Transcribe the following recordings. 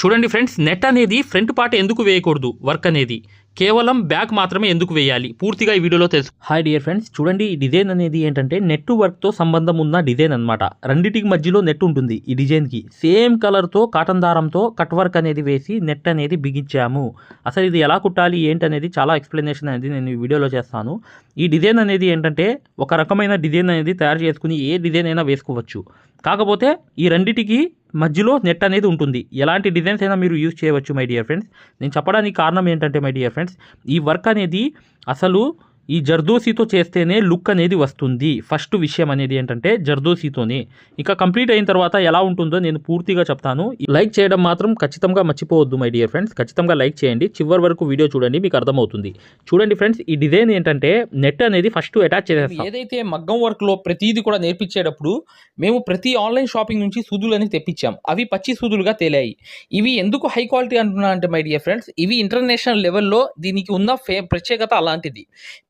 చూడండి friends net అనేది front part ఎందుకు వేయకూడదు? వర్క్ అనేది. కేవలం బ్యాక్ మాత్రమే ఎందుకు వేయాలి? పూర్తిగా ఈ వీడియోలో తెలుసు. హాయ్ డియర్ ఫ్రెండ్స్ చూడండి ఈ డిజైన్ అనేది ఏంటంటే నెట్ వర్క్తో సంబంధం ఉన్న డిజైన్ అనమాట రెండింటికి మధ్యలో నెట్ ఉంటుంది ఈ డిజైన్కి. సేమ్ కలర్తో కాటన్ దారంతో కట్ వర్క్ అనేది వేసి నెట్ అనేది బిగించాము. అసలు ఇది ఎలా కుట్టాలి ఏంటనేది చాలా ఎక్స్ప్లెనేషన్ అనేది నేను ఈ వీడియోలో చేస్తాను. ఈ డిజైన్ అనేది ఏంటంటే ఒక రకమైన డిజైన్ అనేది తయారు చేసుకుని ఏ డిజైన్ అయినా వేసుకోవచ్చు. కాకపోతే ఈ రెండిటికి మధ్యలో నెట్ అనేది ఉంటుంది. ఎలాంటి డిజైన్స్ అయినా మీరు యూజ్ చేయవచ్చు మై డియర్ ఫ్రెండ్స్ నేను చెప్పడానికి కారణం ఏంటంటే మై డియర్ ఫ్రెండ్స్ ఈ వర్క్ అనేది అసలు ఈ జర్దోసితో చేస్తేనే లుక్ అనేది వస్తుంది. ఫస్ట్ విషయం అనేది ఏంటంటే జర్దోసితోనే. ఇక కంప్లీట్ అయిన తర్వాత ఎలా ఉంటుందో నేను పూర్తిగా చెప్తాను. లైక్ చేయడం మాత్రం ఖచ్చితంగా మర్చిపోవద్దు మై డియర్ ఫ్రెండ్స్. ఖచ్చితంగా లైక్ చేయండి. చివరి వరకు వీడియో చూడండి మీకు అర్థమవుతుంది. చూడండి ఫ్రెండ్స్ ఈ డిజైన్ ఏంటంటే నెట్ అనేది ఫస్ట్ అటాచ్ చేసేస్తాం. ఏదైతే మగ్గం వర్క్లో ప్రతిదీ కూడా నేర్పించేటప్పుడు మేము ప్రతి ఆన్లైన్ షాపింగ్ నుంచి సూదులని తెప్పించాం. అవి పచ్చి సూదులుగా తేలాయి. ఇవి ఎందుకు హై క్వాలిటీ అంటున్నా అంటే మై డియర్ ఫ్రెండ్స్ ఇవి ఇంటర్నేషనల్ లెవెల్లో దీనికి ఉన్న ఫే ప్రత్యేకత అలాంటిది.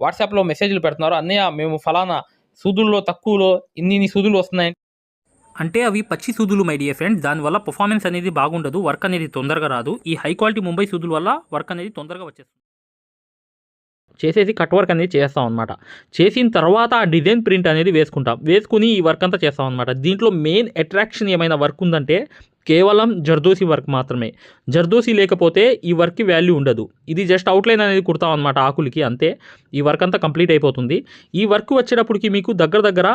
వాట్సాప్లో మెసేజ్లు పెడుతున్నారు. అన్నయ్య మేము ఫలానా సూదుల్లో తక్కువలో ఇన్ని ఇన్ని సూదులు వస్తున్నాయి. అంటే అవి పచ్చి సూదులు మై డియర్ ఫ్రెండ్ దానివల్ల పర్ఫార్మెన్స్ అనేది బాగుండదు. వర్క్ అనేది తొందరగా రాదు. ఈ హై క్వాలిటీ ముంబై సూదుల వల్ల వర్క్ అనేది తొందరగా వచ్చేస్తుంది. చేసేసి కట్ వర్క్ అనేది చేస్తాం అనమాట చేసిన తర్వాత ఆ డిజైన్ ప్రింట్ అనేది వేసుకుంటాం. వేసుకుని ఈ వర్క్ అంతా చేస్తాం అనమాట దీంట్లో మెయిన్ అట్రాక్షన్ ఏమైనా వర్క్ ఉందంటే కేవలం జర్దోసి వర్క్ మాత్రమే. జర్దోసి లేకపోతే ఈ వర్క్కి వాల్యూ ఉండదు. ఇది జస్ట్ అవుట్లైన్ అనేది కుడతాం అనమాట ఆకులకి అంతే. ఈ వర్క్ అంతా కంప్లీట్ అయిపోతుంది. ఈ వర్క్ వచ్చేటప్పటికి మీకు దగ్గర దగ్గర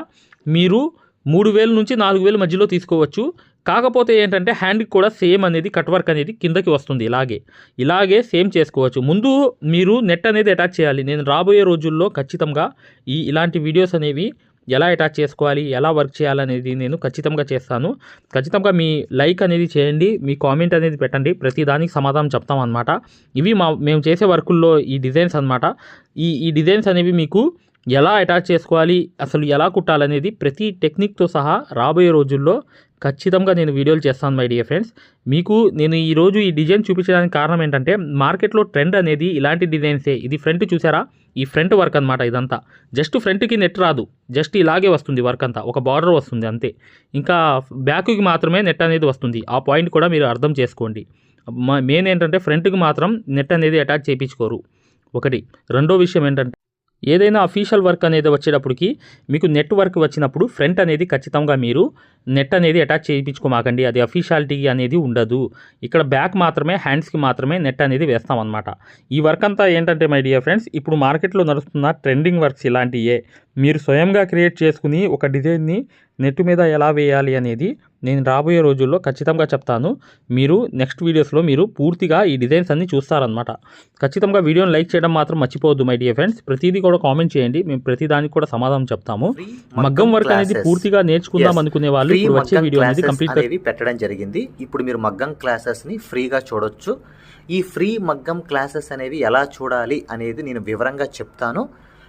మీరు మూడు వేల నుంచి నాలుగు వేల మధ్యలో తీసుకోవచ్చు. కాకపోతే ఏంటంటే హ్యాండ్కి కూడా సేమ్ అనేది కట్ వర్క్ అనేది కిందకి వస్తుంది ఇలాగే. ఇలాగే సేమ్ చేసుకోవచ్చు. ముందు మీరు నెట్ అనేది అటాచ్ చేయాలి. నేను రాబోయే రోజుల్లో ఖచ్చితంగా ఈ ఇలాంటి వీడియోస్ అనేవి ఎలా అటాచ్ చేసుకోవాలి ఎలా వర్క్ చేయాలనేది నేను ఖచ్చితంగా చేస్తాను. ఖచ్చితంగా మీ లైక్ అనేది చేయండి మీ కామెంట్ అనేది పెట్టండి. ప్రతి దానికి సమాధానం చెప్తాం అనమాట ఇవి మా మేము చేసే వర్కుల్లో ఈ డిజైన్స్ అనమాట ఈ ఈ డిజైన్స్ అనేవి మీకు ఎలా అటాచ్ చేసుకోవాలి అసలు ఎలా కుట్టాలనేది ప్రతి టెక్నిక్తో సహా రాబోయే రోజుల్లో ఖచ్చితంగా నేను వీడియోలు చేస్తాను మై డియర్ ఫ్రెండ్స్. మీకు నేను ఈరోజు ఈ డిజైన్ చూపించడానికి కారణం ఏంటంటే మార్కెట్లో ట్రెండ్ అనేది ఇలాంటి డిజైన్సే. ఇది ఫ్రంట్ చూసారా? ఈ ఫ్రంట్ వర్క్ అనమాట ఇదంతా. జస్ట్ ఫ్రంట్కి నెట్ రాదు. జస్ట్ ఇలాగే వస్తుంది వర్క్ అంతా. ఒక బార్డర్ వస్తుంది అంతే. ఇంకా బ్యాక్కి మాత్రమే నెట్ అనేది వస్తుంది. ఆ పాయింట్ కూడా మీరు అర్థం చేసుకోండి. మెయిన్ ఏంటంటే ఫ్రంట్కి మాత్రం నెట్ అనేది అటాచ్ చేయించుకోరు. ఒకటి. రెండో విషయం ఏంటంటే ఏదైనా అఫీషియల్ వర్క్ అనేది వచ్చేటప్పటికి మీకు నెట్ వర్క్ వచ్చినప్పుడు ఫ్రంట్ అనేది ఖచ్చితంగా మీరు నెట్ అనేది అటాచ్ చేయించుకోమాకండి. అది అఫీషియాలిటీ అనేది ఉండదు. ఇక్కడ బ్యాక్ మాత్రమే హ్యాండ్స్కి మాత్రమే నెట్ అనేది వేస్తామన్నమాట. ఈ వర్క్ అంతా ఏంటంటే మై డియర్ ఫ్రెండ్స్ ఇప్పుడు మార్కెట్లో నడుస్తున్న ట్రెండింగ్ వర్క్స్ ఇలాంటివే మీరు స్వయంగా క్రియేట్ చేసుకుని ఒక డిజైన్ని నెట్ మీద ఎలా వేయాలి అనేది నేను రాబోయే రోజుల్లో ఖచ్చితంగా చెప్తాను. మీరు నెక్స్ట్ వీడియోస్లో మీరు పూర్తిగా ఈ డిజైన్స్ అన్ని చూస్తారనమాట ఖచ్చితంగా వీడియోని లైక్ చేయడం మాత్రం మర్చిపోవద్దు మై డియర్ ఫ్రెండ్స్. ప్రతిదీ కూడా కామెంట్ చేయండి. మేము ప్రతి దానికి కూడా సమాధానం చెప్తాము. మగ్గం వర్క్ అనేది పూర్తిగా నేర్చుకుందాం. అనుకునే వాళ్ళు ఇప్పుడు వచ్చే వీడియో అనేది కంప్లీట్ పెట్టడం జరిగింది. ఇప్పుడు మీరు మగ్గం క్లాసెస్ని ఫ్రీగా చూడొచ్చు. ఈ ఫ్రీ మగ్గం క్లాసెస్ అనేవి ఎలా చూడాలి అనేది నేను వివరంగా చెప్తాను.